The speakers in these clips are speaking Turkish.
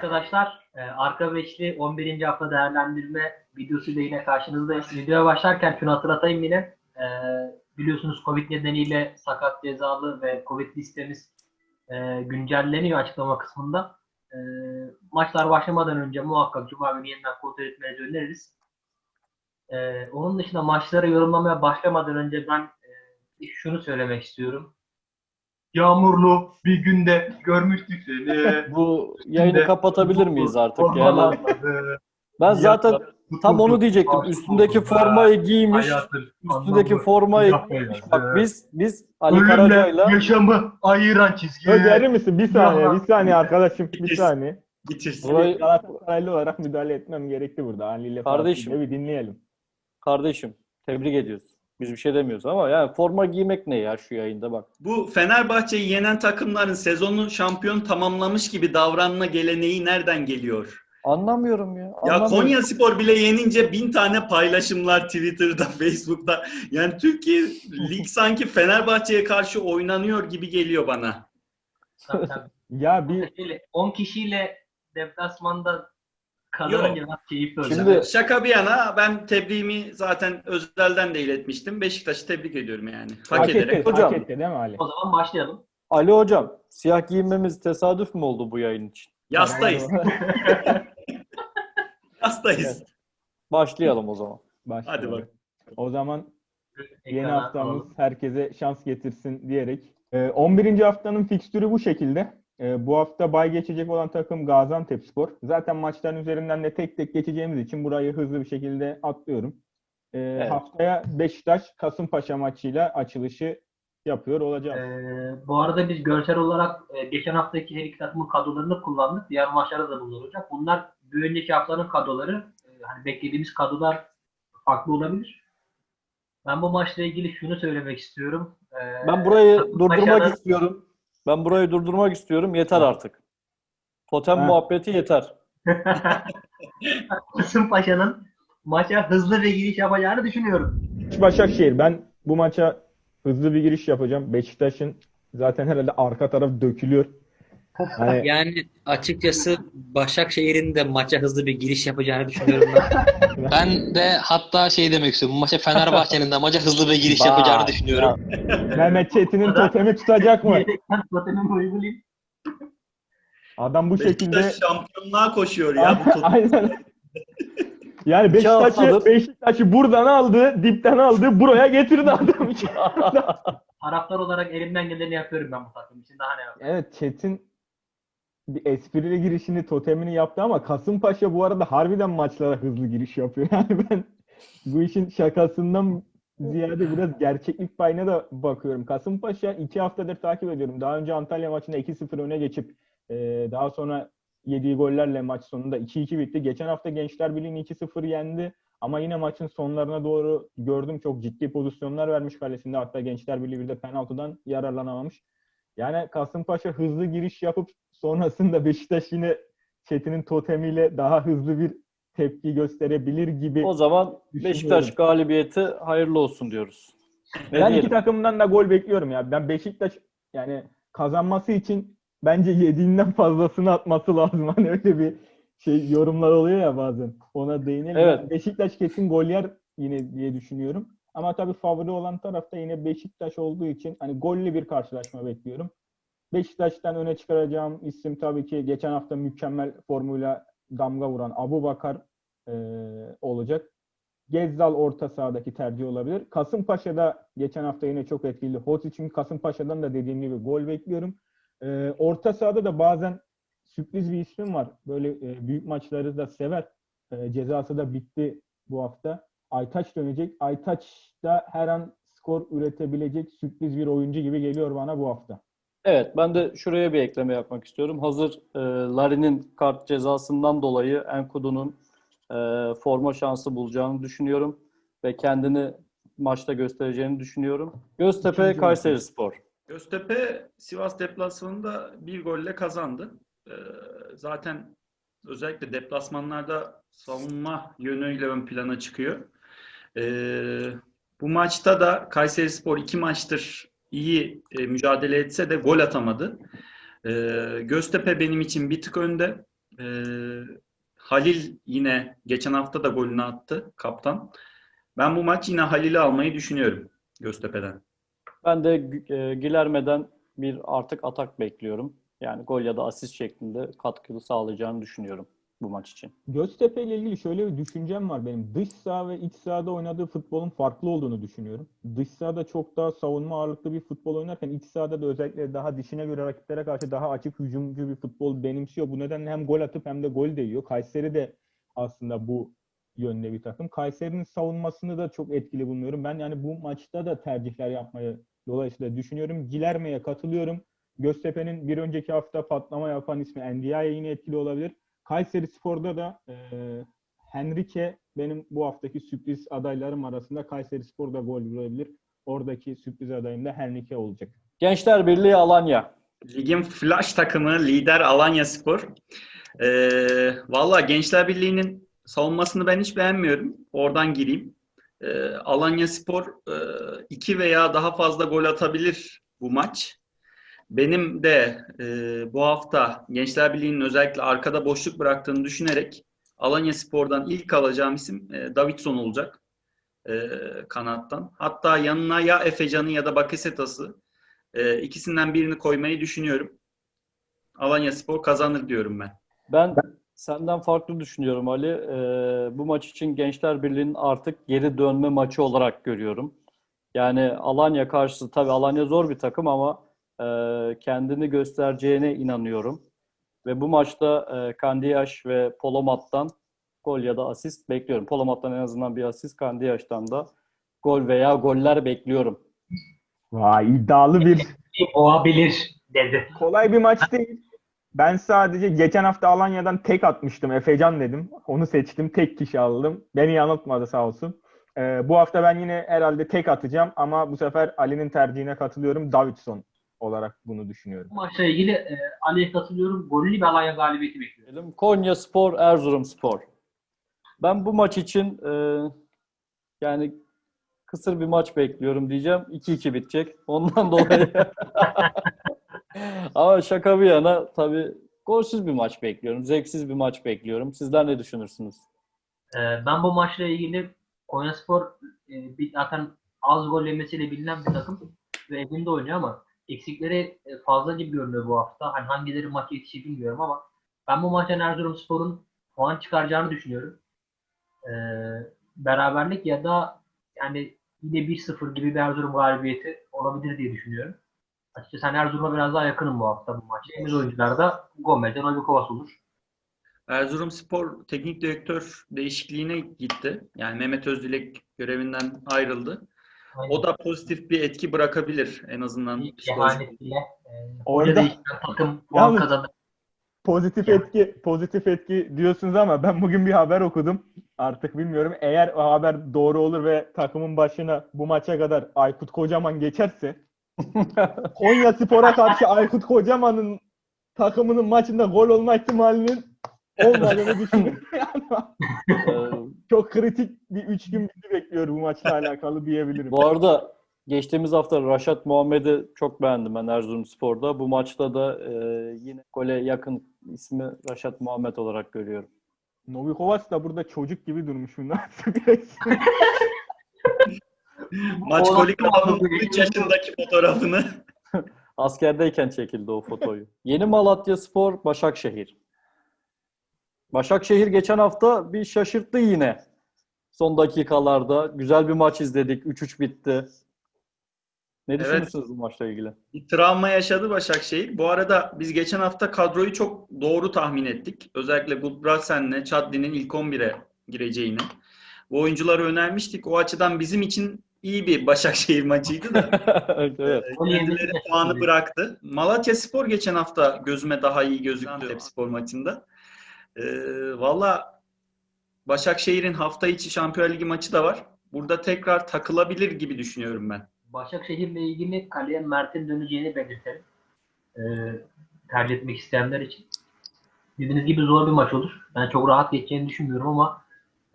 arkadaşlar. Ee, Arka Beşli 11. hafta değerlendirme videosuyla yine karşınızdayız. Videoya başlarken şunu hatırlatayım yine. Ee, biliyorsunuz Covid nedeniyle sakat cezalı ve Covid listemiz e, güncelleniyor açıklama kısmında. Maçlar başlamadan önce muhakkak Cuma günü yeniden kontrol etmenizi öneririz. Onun dışında maçları yorumlamaya başlamadan önce ben e, şunu söylemek istiyorum. Yağmurlu bir günde görmüştük seni. Bu yayını kapatabilir miyiz artık? Yani Formalarda ben zaten tam onu diyecektim. Üstündeki formayı giymiş. Üstündeki anlamı formayı yapmayız. Bak biz biz Ali Ölümle Karaca'yla yaşamı ayıran çizgi. Söz verir misin? Bir saniye, Ya. bir saniye arkadaşım, bir saniye. Bitirsin. Burayı- Galatasaraylı olarak müdahale etmem gerekti burada. Ali ile Kardeşim. Bir dinleyelim. kardeşim tebrik ediyoruz. Biz bir şey demiyoruz ama yani forma giymek ne ya şu yayında bak. Bu Fenerbahçe'yi yenen takımların sezonu şampiyon tamamlamış gibi davranma geleneği nereden geliyor? Anlamıyorum ya. Ya anlamıyorum. Konya Spor bile yenince bin tane paylaşımlar Twitter'da, Facebook'ta. Yani Türkiye lig sanki Fenerbahçe'ye karşı oynanıyor gibi geliyor bana. Ya bir 10 kişiyle deplasmanda nasıl keyifli olacak. Şimdi- Şaka bir yana ben tebriğimi zaten Özel'den de iletmiştim. Beşiktaş'ı tebrik ediyorum yani. Hak, hak ederek. etti, Hocam. hak etti değil mi Ali? O zaman başlayalım. Ali hocam siyah giyinmemiz tesadüf mü oldu bu yayın için? Yastayız. Yastayız. Başlayalım o zaman. Başlayalım. Hadi bak. O zaman yeni haftamız alalım. herkese şans getirsin diyerek. Ee, 11. haftanın fikstürü bu şekilde. Ee, bu hafta bay geçecek olan takım Gaziantepspor. Zaten maçların üzerinden de tek tek geçeceğimiz için burayı hızlı bir şekilde atlıyorum. Ee, Haftaya Beşiktaş Kasımpaşa maçıyla açılışı yapıyor olacağız. Ee, bu arada biz görsel olarak e, geçen haftaki her iki takımın kadrolarını kullandık. Diğer maçlarda da bunlar olacak. Bunlar bir önceki haftanın kadroları. E, hani beklediğimiz kadrolar farklı olabilir. Ben bu maçla ilgili şunu söylemek istiyorum. Ee, Ben burayı durdurmak istiyorum. Ben burayı durdurmak istiyorum. Yeter artık. Totem Ha. muhabbeti yeter. Kasımpaşa'nın maça hızlı bir giriş yapacağını düşünüyorum. Başakşehir. Ben bu maça hızlı bir giriş yapacağım. Beşiktaş'ın zaten herhalde arka taraf dökülüyor. Hani Yani açıkçası Başakşehir'in de maça hızlı bir giriş yapacağını düşünüyorum ben. Ben de hatta şey demek istiyorum. Bu maça Fenerbahçe'nin de maça hızlı bir giriş Vay, yapacağını düşünüyorum. Mehmet Çetin'in totemi tutacak mı? Yedekten totemimi uygulayayım. Adam bu şekilde Beşiktaş şampiyonluğa koşuyor ya. Bu Aynen. Yani Beşiktaş'ı Beşiktaş'ı buradan aldı, dipten aldı, buraya getirdi adam. Taraftar olarak elimden geleni yapıyorum ben bu takım için. Daha ne yapayım? evet Çetin bir esprili girişini, totemini yaptı ama Kasımpaşa bu arada harbiden maçlara hızlı giriş yapıyor. Yani ben bu işin şakasından ziyade biraz gerçeklik payına da bakıyorum. Kasımpaşa iki haftadır takip ediyorum. Daha önce Antalya maçında 2-0 öne geçip e, daha sonra yediği gollerle maç sonunda 2-2 bitti. Geçen hafta Gençler Birliği'ni 2-0 yendi. Ama yine maçın sonlarına doğru gördüm çok ciddi pozisyonlar vermiş kalesinde. Hatta Gençler Birliği bir de penaltıdan yararlanamamış. Yani Kasımpaşa hızlı giriş yapıp sonrasında Beşiktaş yine Çetin'in totemiyle daha hızlı bir tepki gösterebilir gibi. O zaman. Beşiktaş galibiyeti hayırlı olsun diyoruz. Ne ben diyelim? iki takımdan da gol bekliyorum ya. Ben Beşiktaş yani kazanması için bence yediğinden fazlasını atması lazım. Hani öyle bir şey yorumlar oluyor ya bazen. Ona değinelim. Evet. Beşiktaş kesin gol yer yine diye düşünüyorum. Ama tabii favori olan tarafta yine Beşiktaş olduğu için hani gollü bir karşılaşma bekliyorum. Beşiktaş'tan öne çıkaracağım isim tabii ki geçen hafta mükemmel formuyla damga vuran Abu Bakar eee, olacak. Gezzal orta sahadaki tercih olabilir. Kasımpaşa'da geçen hafta yine çok etkili. Hoci çünkü Kasımpaşa'dan da dediğim gibi gol bekliyorum. Ee, orta sahada da bazen sürpriz bir ismim var. Böyle e, büyük maçları da sever. E, cezası da bitti bu hafta. Aytaç dönecek. Aytaç da her an skor üretebilecek sürpriz bir oyuncu gibi geliyor bana bu hafta. Evet, ben de şuraya bir ekleme yapmak istiyorum. Hazır e, Larin'in kart cezasından dolayı Enkudu'nun e, forma şansı bulacağını düşünüyorum ve kendini maçta göstereceğini düşünüyorum. Göztepe İkinci Kayserispor. Göztepe Sivas deplasmanında bir golle kazandı. Ee, zaten özellikle deplasmanlarda savunma yönüyle ön plana çıkıyor. Ee, bu maçta da Kayserispor iki maçtır iyi e, mücadele etse de gol atamadı. Ee, Göztepe benim için bir tık önde. Ee, Halil yine geçen hafta da golünü attı kaptan. Ben bu maç yine Halil'i almayı düşünüyorum Göztepe'den. Ben de e, Gilerme'den bir artık atak bekliyorum. Yani gol ya da asist şeklinde katkılı sağlayacağını düşünüyorum bu maç için. Göztepe ile ilgili şöyle bir düşüncem var benim. Dış saha ve iç sahada oynadığı futbolun farklı olduğunu düşünüyorum. Dış sahada çok daha savunma ağırlıklı bir futbol oynarken iç sahada da özellikle daha dişine göre rakiplere karşı daha açık hücumcu bir futbol benimsiyor. Bu nedenle hem gol atıp hem de gol de yiyor. Kayseri de aslında bu yönde bir takım. Kayseri'nin savunmasını da çok etkili bulunuyorum. Ben yani bu maçta da tercihler yapmayı dolayısıyla düşünüyorum. Gilerme'ye katılıyorum. Göztepe'nin bir önceki hafta patlama yapan ismi Ndiaye yine etkili olabilir. Kayseri Spor'da da e, Henrique benim bu haftaki sürpriz adaylarım arasında Kayseri Spor'da gol vurabilir. Oradaki sürpriz adayım da Henrique olacak. Gençler Birliği Alanya. Ligin flash takımı lider Alanya Spor. Ee, Valla Gençler Birliği'nin savunmasını ben hiç beğenmiyorum. Oradan gireyim. Ee, Alanya Spor e, iki veya daha fazla gol atabilir bu maç. Benim de e, bu hafta Gençler Birliği'nin özellikle arkada boşluk bıraktığını düşünerek Alanya Spor'dan ilk alacağım isim e, Davidson olacak e, kanattan. Hatta yanına ya Efecan'ı ya da Bakasetas'ı e, ikisinden birini koymayı düşünüyorum. Alanya Spor kazanır diyorum ben. Ben senden farklı düşünüyorum Ali. Ee, bu maç için Gençler Birliği'nin artık geri dönme maçı olarak görüyorum. Yani Alanya karşısı tabii Alanya zor bir takım ama e, kendini göstereceğine inanıyorum. Ve bu maçta e, Kandiyaş ve Polomat'tan gol ya da asist bekliyorum. Polomat'tan en azından bir asist, Kandiyaş'tan da gol veya goller bekliyorum. Vay iddialı bir Olabilir dedi. kolay bir maç değil. Ben sadece geçen hafta Alanya'dan tek atmıştım. Efecan dedim. Onu seçtim. Tek kişi aldım. Beni yanıltmadı sağ olsun. Ee, bu hafta ben yine herhalde tek atacağım ama bu sefer Ali'nin tercihine katılıyorum. Davidson olarak bunu düşünüyorum. Bu maçla ilgili e, Ali'ye katılıyorum. Gollü bir Alanya galibiyeti bekliyorum. Konya Spor, Erzurum Spor. Ben bu maç için e, yani kısır bir maç bekliyorum diyeceğim. 2-2 bitecek. Ondan dolayı. Ama şaka bir yana tabii golsüz bir maç bekliyorum. Zevksiz bir maç bekliyorum. Sizler ne düşünürsünüz? E, ben bu maçla ilgili Konyaspor e, zaten az gol yemesiyle bilinen bir takım ve evinde oynuyor ama eksikleri e, fazla gibi görünüyor bu hafta. Hani hangileri maça yetişir bilmiyorum ama ben bu maçtan Erzurumspor'un puan çıkaracağını düşünüyorum. E, beraberlik ya da yani yine 1-0 gibi bir Erzurum galibiyeti olabilir diye düşünüyorum. Açıkçası hani Erzurum'a biraz daha yakınım bu hafta bu maçta. Temiz oyuncularda Gomez'den Oybukovas olur. Erzurumspor teknik direktör değişikliğine gitti. Yani Mehmet Özdilek görevinden ayrıldı. O da pozitif bir etki bırakabilir en azından kehanetiyle e, Orada- takım puan kazanır. Pozitif Ya. etki pozitif etki diyorsunuz ama ben bugün bir haber okudum. Artık bilmiyorum. Eğer o haber doğru olur ve takımın başına bu maça kadar Aykut Kocaman geçerse Konya Spor'a karşı Aykut Kocaman'ın takımının maçında gol olma ihtimalinin olmadığını düşünüyorum. Çok kritik bir üç gün bizi bekliyor bu maçla alakalı diyebilirim. bu arada geçtiğimiz hafta Raşat Muhammed'i çok beğendim ben Erzurumspor'da. Bu maçta da e, yine gole yakın ismi Raşat Muhammed olarak görüyorum. Novikovas da burada çocuk gibi durmuş. Biraz- Maç golü oğlum, 3 yaşındaki fotoğrafını Askerdeyken çekildi o fotoyu. Yeni Malatya Spor, Başakşehir. Başakşehir geçen hafta bir şaşırttı yine. Son dakikalarda. Güzel bir maç izledik. 3-3 bitti. Ne Evet. düşünüyorsunuz bu maçla ilgili? bir travma yaşadı Başakşehir. Bu arada biz geçen hafta kadroyu çok doğru tahmin ettik. Özellikle Gudbrandsen'le Chadli'nin ilk 11'e gireceğini. Bu oyuncuları önermiştik. O açıdan bizim için iyi bir Başakşehir maçıydı da. evet. Yemesi Kendileri puanı bıraktı. Malatya Spor geçen hafta gözüme daha iyi gözüktü Antep Spor maçında. Ee, Valla Başakşehir'in hafta içi Şampiyonlar Ligi maçı da var. Burada tekrar takılabilir gibi düşünüyorum ben. Başakşehir'le ilgili kaleye Mert'in döneceğini belirtelim. Ee, tercih etmek isteyenler için. Dediğiniz gibi zor bir maç olur. Ben çok rahat geçeceğini düşünmüyorum ama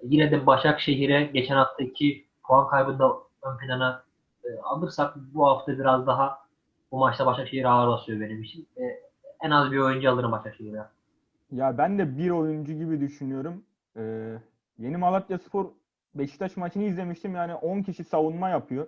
yine de Başakşehir'e geçen haftaki puan kaybında ön plana e, alırsak bu hafta biraz daha bu maçta Başakşehir ağır basıyor benim için. E, en az bir oyuncu alırım Başakşehir'e. Ya ben de bir oyuncu gibi düşünüyorum. Ee, yeni Malatyaspor Beşiktaş maçını izlemiştim. Yani 10 kişi savunma yapıyor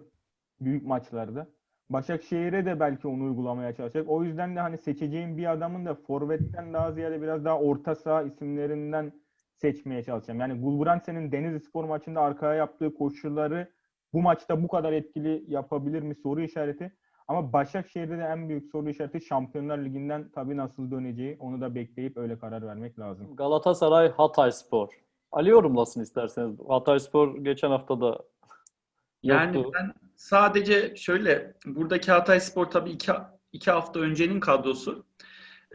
büyük maçlarda. Başakşehir'e de belki onu uygulamaya çalışacak. O yüzden de hani seçeceğim bir adamın da forvetten daha ziyade biraz daha orta saha isimlerinden seçmeye çalışacağım. Yani Gulbrandsen'in Denizlispor maçında arkaya yaptığı koşulları bu maçta bu kadar etkili yapabilir mi soru işareti. Ama Başakşehir'de de en büyük soru işareti Şampiyonlar Ligi'nden tabii nasıl döneceği. Onu da bekleyip öyle karar vermek lazım. Galatasaray Hatayspor. Ali yorumlasın isterseniz. Hatayspor geçen hafta da Yani yoktu. ben sadece şöyle buradaki Hatayspor tabii iki, iki hafta öncenin kadrosu.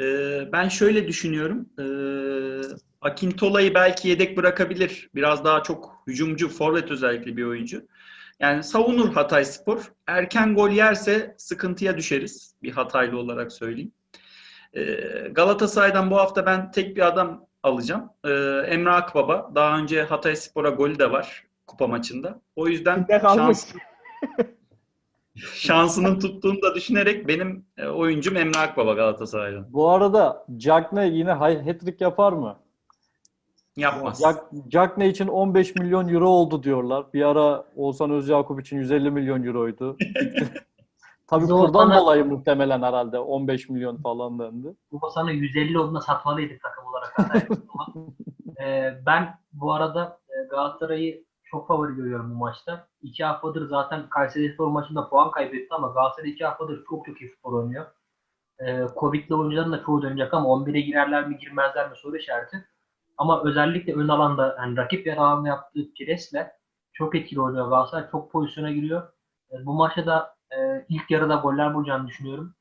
Ee, ben şöyle düşünüyorum. Ee, Akintola'yı belki yedek bırakabilir. Biraz daha çok hücumcu, forvet özellikle bir oyuncu. Yani savunur Hatayspor. Erken gol yerse sıkıntıya düşeriz. Bir Hataylı olarak söyleyeyim. Ee, Galatasaray'dan bu hafta ben tek bir adam alacağım. Ee, Emre Akbaba. Daha önce Hatayspor'a golü de var kupa maçında. O yüzden şans, şansının tuttuğunu da düşünerek benim e, oyuncum Emre Akbaba Galatasaray'dan. Bu arada Cagney yine hat-trick yapar mı? Yapmaz. Jack- Cagney için 15 milyon euro oldu diyorlar. Bir ara Oğuzhan Özyakup için 150 milyon euroydu. Tabii Biz o kurdan bana- dolayı muhtemelen herhalde 15 milyon falan döndü. Bu sana 150 olduğunda satmalıydık takım olarak. Ee, ben bu arada e, Galatasaray'ı çok favori görüyorum bu maçta. İki haftadır zaten Kayserispor maçında puan kaybetti ama Galatasaray iki haftadır çok çok iyi futbol oynuyor. Ee, Covid'li oyuncuların da çoğu dönecek ama 11'e girerler mi girmezler mi soru işareti. Ama özellikle ön alanda yani rakip yer yaptığı presle çok etkili oynuyor Galatasaray. Çok pozisyona giriyor. E, bu maçta da e, ilk yarıda goller bulacağını düşünüyorum.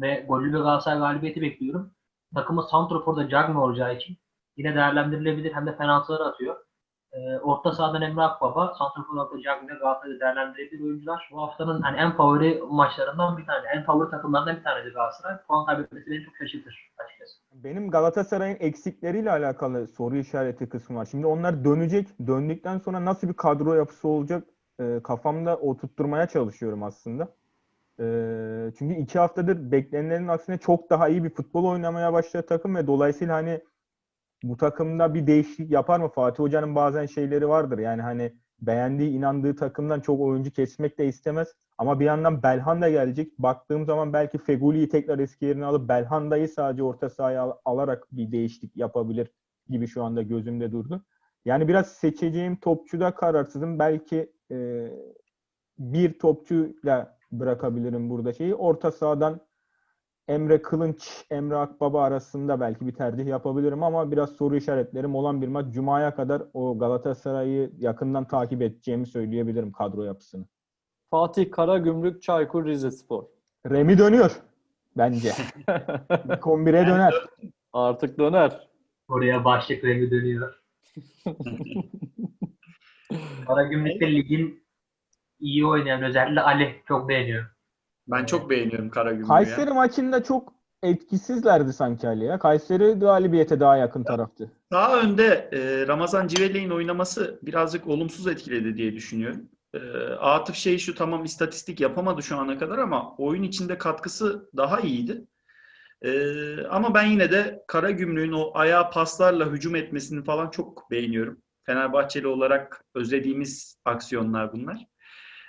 Ve gollü bir Galatasaray galibiyeti bekliyorum. Takımı Santrofor'da Cagney olacağı için yine değerlendirilebilir. Hem de penaltıları atıyor. Ee, orta sahadan Emre Akbaba, Santrafor'da Cagney Galatasaray'da değerlendirilebilir oyuncular. Bu haftanın hani en favori maçlarından bir tane. En favori takımlardan bir tanesi Galatasaray. Puan kaybetmesi beni çok şaşırtır açıkçası. Benim Galatasaray'ın eksikleriyle alakalı soru işareti kısmı var. Şimdi onlar dönecek. Döndükten sonra nasıl bir kadro yapısı olacak e, kafamda oturtturmaya çalışıyorum aslında. E, çünkü iki haftadır beklenenin aksine çok daha iyi bir futbol oynamaya başladı takım ve dolayısıyla hani bu takımda bir değişiklik yapar mı? Fatih Hoca'nın bazen şeyleri vardır. Yani hani beğendiği, inandığı takımdan çok oyuncu kesmek de istemez. Ama bir yandan Belhanda gelecek. Baktığım zaman belki Feguli'yi tekrar eski yerine alıp Belhanda'yı sadece orta sahaya al- alarak bir değişiklik yapabilir gibi şu anda gözümde durdu. Yani biraz seçeceğim topçuda kararsızım. Belki e, bir topçuyla bırakabilirim burada şeyi. Orta sahadan Emre Kılınç, Emre Akbaba arasında belki bir tercih yapabilirim ama biraz soru işaretlerim olan bir maç. Cuma'ya kadar o Galatasaray'ı yakından takip edeceğimi söyleyebilirim kadro yapısını. Fatih Karagümrük, Çaykur Rizespor. Remi dönüyor bence. 11'e döner. Artık döner. Oraya başlık rengi dönüyor. Karagümrük'te ligin iyi oynayan özellikle Ali çok beğeniyor. Ben çok beğeniyorum Karagümrük'ü. Kayseri ya. maçında çok etkisizlerdi sanki Ali ya. Kayseri galibiyete daha yakın taraftı. Daha önde e, Ramazan Civeli'nin oynaması birazcık olumsuz etkiledi diye düşünüyorum. E, Atıf şey şu tamam istatistik yapamadı şu ana kadar ama oyun içinde katkısı daha iyiydi. E, ama ben yine de Karagümrük'ün o ayağa paslarla hücum etmesini falan çok beğeniyorum. Fenerbahçeli olarak özlediğimiz aksiyonlar bunlar.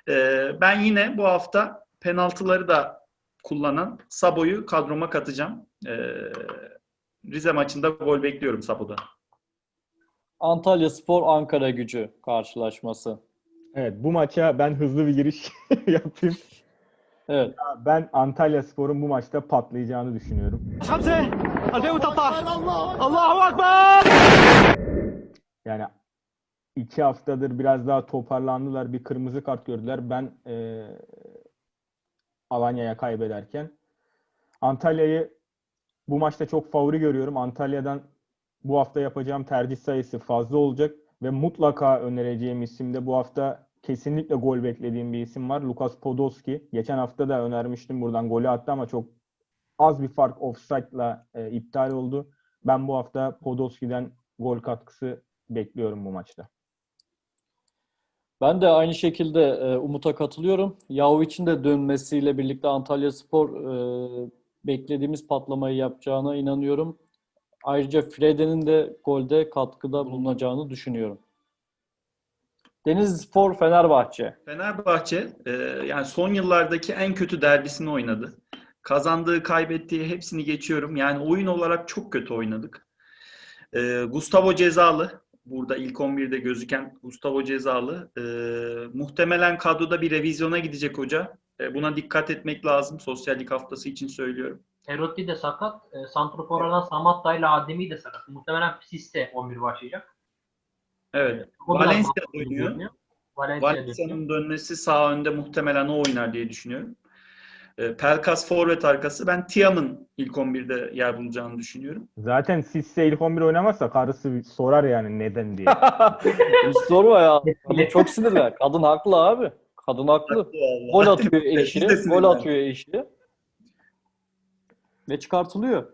E, ben yine bu hafta penaltıları da kullanan Sabo'yu kadroma katacağım. Ee, Rize maçında gol bekliyorum Sabo'da. Antalya Spor Ankara gücü karşılaşması. Evet bu maça ben hızlı bir giriş yapayım. Evet. Ya ben Antalya Spor'un bu maçta patlayacağını düşünüyorum. Hamze! Adeu Tatar! Allahu Akbar! Yani iki haftadır biraz daha toparlandılar. Bir kırmızı kart gördüler. Ben e, Alanya'ya kaybederken. Antalya'yı bu maçta çok favori görüyorum. Antalya'dan bu hafta yapacağım tercih sayısı fazla olacak ve mutlaka önereceğim isimde bu hafta kesinlikle gol beklediğim bir isim var. Lukas Podolski. Geçen hafta da önermiştim buradan golü attı ama çok az bir fark offside'la e, iptal oldu. Ben bu hafta Podolski'den gol katkısı bekliyorum bu maçta. Ben de aynı şekilde e, Umut'a katılıyorum. Yavic'in de dönmesiyle birlikte Antalya Spor e, beklediğimiz patlamayı yapacağına inanıyorum. Ayrıca Frede'nin de golde katkıda bulunacağını düşünüyorum. Denizlispor Fenerbahçe. Fenerbahçe e, yani son yıllardaki en kötü derbisini oynadı. Kazandığı, kaybettiği hepsini geçiyorum. Yani oyun olarak çok kötü oynadık. E, Gustavo Cezalı, burada ilk 11'de gözüken Gustavo Cezalı. e, muhtemelen kadroda bir revizyona gidecek hoca. E, buna dikkat etmek lazım. Sosyallik haftası için söylüyorum. Erotti de sakat. E, Santrofor olan Samatta ile Ademi de sakat. Muhtemelen Sisse 11 başlayacak. Evet. Valencia oynuyor. Valencia. Valencia'nın dönmesi sağ önde muhtemelen o oynar diye düşünüyorum. E, Pelkas forvet arkası. Ben Tiam'ın ilk 11'de yer bulacağını düşünüyorum. Zaten Sisse ilk 11 oynamazsa karısı sorar yani neden diye. Hiç sorma ya. Kadın çok sinirler. Kadın haklı abi. Kadın haklı. Gol atıyor eşi. Gol atıyor eşi. Ve çıkartılıyor.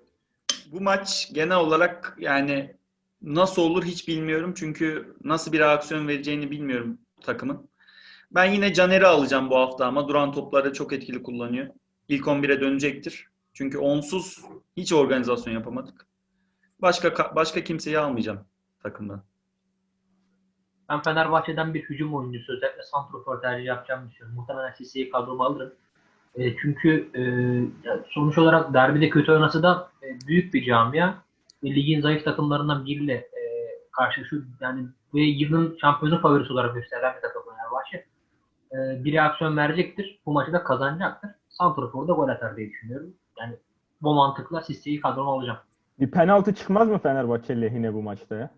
Bu maç genel olarak yani nasıl olur hiç bilmiyorum. Çünkü nasıl bir reaksiyon vereceğini bilmiyorum takımın. Ben yine Caner'i alacağım bu hafta ama duran topları çok etkili kullanıyor. İlk 11'e dönecektir. Çünkü onsuz hiç organizasyon yapamadık. Başka başka kimseyi almayacağım takımdan. Ben Fenerbahçe'den bir hücum oyuncusu özellikle Santrofor tercih yapacağımı düşünüyorum. Muhtemelen Sisse'yi kadroma alırım. E, çünkü e, sonuç olarak derbide kötü oynasa da e, büyük bir camia. Ve ligin zayıf takımlarından biriyle e, karşılaşıyor. Yani ve yılın şampiyonu favorisi olarak gösterilen bir takım. E, bir reaksiyon verecektir. Bu maçı da kazanacaktır. Santrofor da gol atar diye düşünüyorum. Yani bu mantıkla Sisse'yi kadroma alacağım. bir penaltı çıkmaz mı Fenerbahçe lehine bu maçta ya?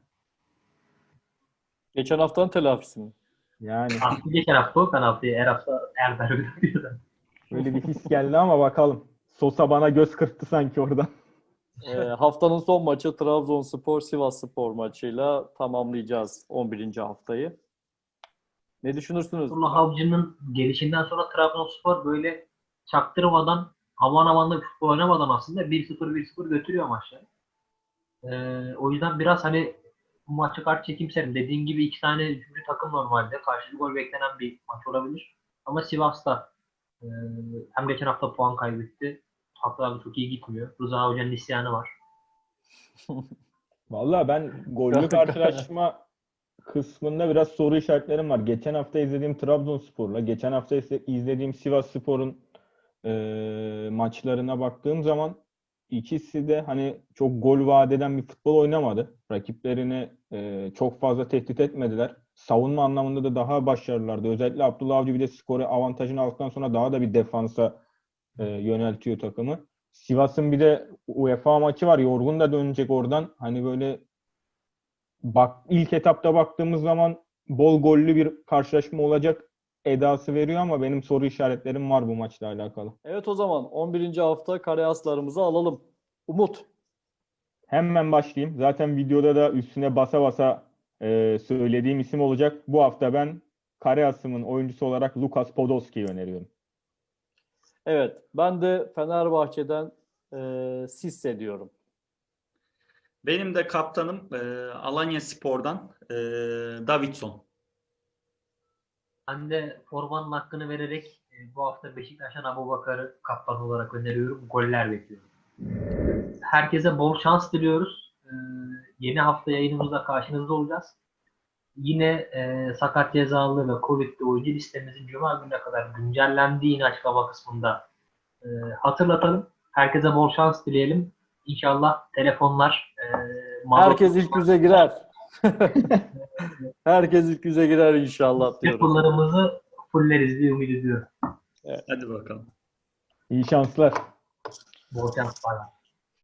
Geçen haftanın telafisi mi? Yani Aslında geçen hafta o penaltıyı her hafta her derbide atıyor. öyle bir his geldi ama bakalım. Sosa bana göz kırptı sanki oradan. Ee, haftanın son maçı Trabzonspor Sivasspor maçıyla tamamlayacağız 11. haftayı. Ne düşünürsünüz? Abdullah Avcı'nın gelişinden sonra Trabzonspor böyle çaktırmadan aman aman da futbol oynamadan aslında 1-0 1-0 götürüyor maçları. Ee, o yüzden biraz hani bu maça karşı çekimserim. Dediğin gibi iki tane üçüncü takım normalde. Karşılıklı gol beklenen bir maç olabilir. Ama Sivas'ta e, hem geçen hafta puan kaybetti. Hatta çok iyi gitmiyor. Rıza Hoca'nın isyanı var. Vallahi ben gollü karşılaşma kısmında biraz soru işaretlerim var. Geçen hafta izlediğim Trabzonspor'la, geçen hafta izlediğim Sivasspor'un eee maçlarına baktığım zaman ikisi de hani çok gol vaat eden bir futbol oynamadı. Rakiplerini eee, çok fazla tehdit etmediler. Savunma anlamında da daha başarılılardı. Özellikle Abdullah Avcı bir de skoru avantajını aldıktan sonra daha da bir defansa eee, yöneltiyor takımı. Sivas'ın bir de UEFA maçı var. Yorgun da dönecek oradan. Hani böyle bak ilk etapta baktığımız zaman bol gollü bir karşılaşma olacak edası veriyor ama benim soru işaretlerim var bu maçla alakalı. Evet o zaman 11. hafta kare aslarımızı alalım. Umut. Hemen başlayayım. Zaten videoda da üstüne basa basa e, söylediğim isim olacak. Bu hafta ben Kareas'ımın oyuncusu olarak Lukas Podolski'yi öneriyorum. Evet ben de Fenerbahçe'den e, Sisse diyorum. Benim de kaptanım e, Alanya Spor'dan e, Davidson. Ben de formanın hakkını vererek e, bu hafta Beşiktaş'tan Abubakar'ı kaptan olarak öneriyorum. Goller bekliyorum. Herkese bol şans diliyoruz. E, yeni hafta yayınımızda karşınızda olacağız. Yine e, sakat cezalı ve Covid'li oyuncu listemizin Cuma gününe kadar güncellendiğini açıklama kısmında e, hatırlatalım. Herkese bol şans dileyelim. İnşallah telefonlar e, mağdur- Herkes ilk yüze girer. Herkes ilk yüze girer inşallah diyorum. telefonlarımızı fulleriz diye ümit ediyorum. Hadi bakalım. İyi şanslar. Bol şans. Bay bay.